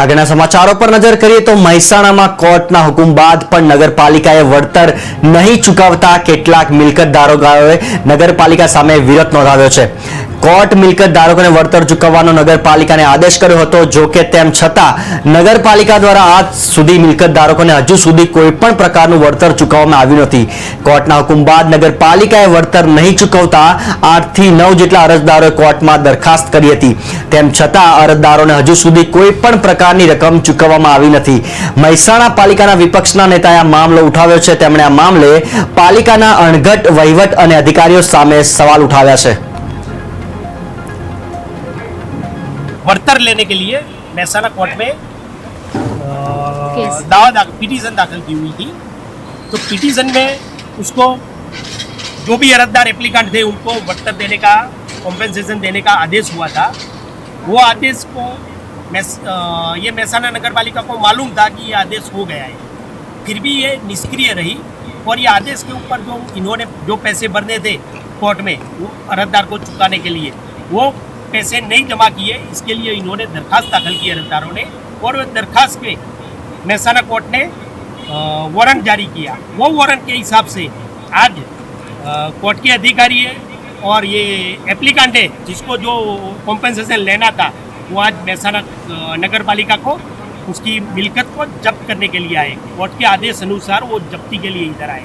આગળના સમાચારો પર નજર કરીએ તો મહેસાણામાં કોર્ટના હુકમ બાદ પણ નગરપાલિકાએ વળતર નહીં ચૂકવતા કેટલાક મિલકત ધારકોએ નગરપાલિકા સામે વિરોધ નોંધાવ્યો છે. કોર્ટ મિલકત ધારકોને વળતર ચૂકવવાનો નગરપાલિકાને આદેશ કર્યો હતો. જો કે તેમ છતાં, નગરપાલિકા દ્વારા આજ સુધી મિલકત ધારકોને હજુ સુધી કોઈ પણ પ્રકારનું વળતર ચૂકવવામાં આવ્યું નથી. કોર્ટના હુકમ બાદ નગરપાલિકાએ વળતર નહીં ચૂકવતા આઠથી નવ જેટલા અરજદારોએ કોર્ટમાં દરખાસ્ત કરી હતી. તેમ છતાં, અરજદારોને હજુ સુધી કોઈ પણ પ્રકારની રકમ ચૂકવવામાં આવી નથી મહેસાણા પાલિકાના વિપક્ષના નેતાએ આ મામલો ઉઠાવ્યો છે તેમણે આ મામલે પાલિકાના અણઘટ વહીવટ અને અધિકારીઓ સામે સવાલ ઉઠાવ્યા છે वर्तर लेने के लिए महसाना कोर्ट में अ, केस। दावा दाखिल पिटीशन दाखिल की हुई थी तो पिटीशन में उसको जो भी अरजदार एप्लीकेंट थे उनको वर्तर देने का कॉम्पेंसेशन देने का आदेश हुआ था वो आदेश को मैस ये महसाना नगर पालिका को मालूम था कि ये आदेश हो गया है। फिर भी ये निष्क्रिय रही और ये आदेश के ऊपर जो इन्होंने जो पैसे भरने थे कोर्ट में, वो अरजदार को चुकाने के लिए, वो पैसे नहीं जमा किए, इसके लिए इन्होंने दरखास्त दाखिल की अरजदारों ने और वो दरखास्त पे महसाना कोर्ट ने वारंट जारी किया। वो वारंट के हिसाब से आज कोर्ट के अधिकारी है और ये एप्लीकेंट है जिसको जो कॉम्पेंसेशन लेना था वो आज महसाना नगर पालिका को, उसकी मिलकत को जब्त करने के लिए आए। कोर्ट के आदेश अनुसार वो जब्ती के लिए इधर आए।